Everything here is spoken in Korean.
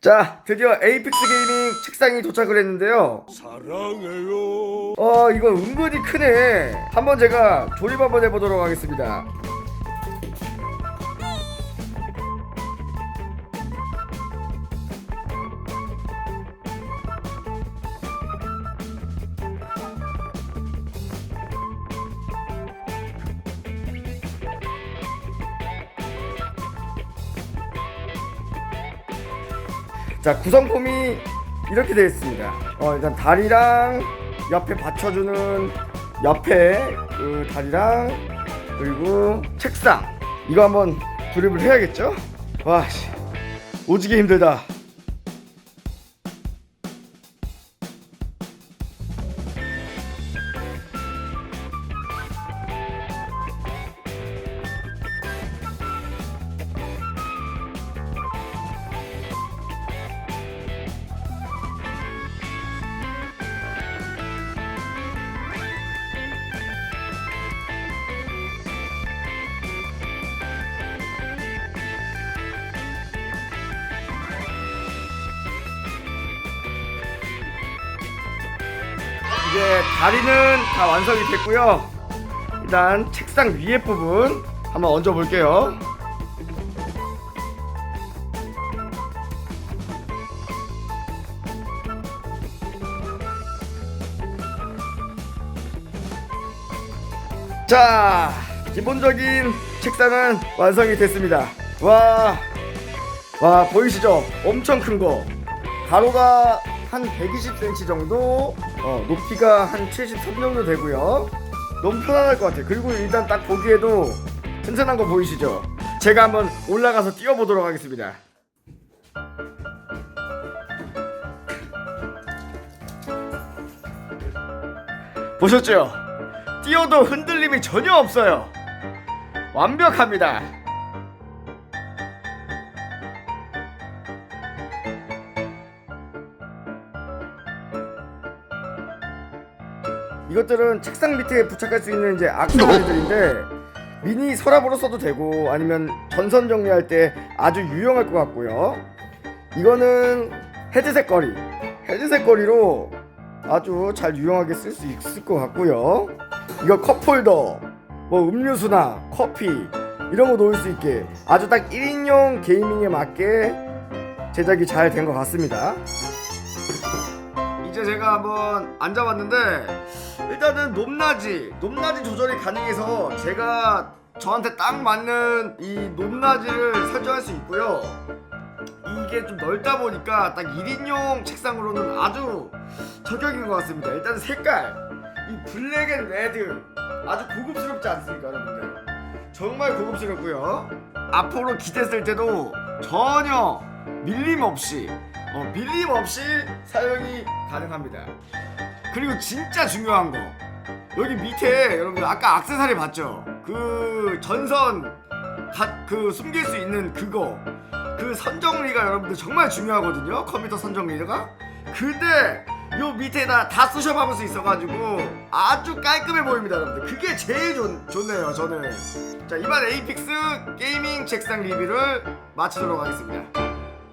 자, 드디어 에이픽스 게이밍 책상이 도착을 했는데요. 사랑해요. 어, 이거 은근히 크네. 한번 제가 조립 한번 해보도록 하겠습니다. 자 구성품이 이렇게 되어 있습니다. 어 일단 다리랑 옆에 받쳐주는 옆에 그 다리랑 그리고 책상 이거 한번 조립을 해야겠죠? 와씨 오지게 힘들다. 이제 다리는 다 완성이 됐고요. 일단 책상 위에 부분 한번 얹어 볼게요. 자, 기본적인 책상은 완성이 됐습니다. 와, 와 보이시죠? 엄청 큰 거. 가로가 한 120cm 정도, 어, 높이가 한 73 정도 되고요. 너무 편안할 것 같아요. 그리고 일단 딱 보기에도 튼튼한 거 보이시죠? 제가 한번 올라가서 뛰어보도록 하겠습니다. 보셨죠? 뛰어도 흔들림이 전혀 없어요. 완벽합니다. 이것들은 책상 밑에 부착할 수 있는 이제 악세사리들인데 미니 서랍으로 써도 되고 아니면 전선 정리할 때 아주 유용할 것 같고요. 이거는 헤드셋 거리, 헤드셋 거리로 아주 잘 유용하게 쓸 수 있을 것 같고요. 이거 컵홀더, 뭐 음료수나 커피 이런 거 놓을 수 있게 아주 딱 1인용 게이밍에 맞게 제작이 잘 된 것 같습니다. 이제 제가 한번 앉아봤는데 일단은 높낮이 높낮이 조절이 가능해서 제가 저한테 딱 맞는 이 높낮이를 설정할 수 있고요. 이게 좀 넓다 보니까 딱 1인용 책상으로는 아주 저격인 것 같습니다. 일단 색깔 이 블랙 앤 레드. 아주 고급스럽지 않습니까 여러분들? 정말 고급스럽고요. 앞으로 기댔을 때도 전혀 밀림 없이 어, 밀림 없이 사용이 가능합니다. 그리고 진짜 중요한 거 여기 밑에 여러분들 아까 악세사리 봤죠? 그 전선 가, 그 숨길 수 있는 그거 그 선정리가 여러분들 정말 중요하거든요. 컴퓨터 선정리가 근데 요 밑에다 다 쑤셔 박을 수 있어가지고 아주 깔끔해 보입니다 여러분들 그게 제일 좋, 좋네요 저는 자 이번 에이픽스 게이밍 책상 리뷰를 마치도록 하겠습니다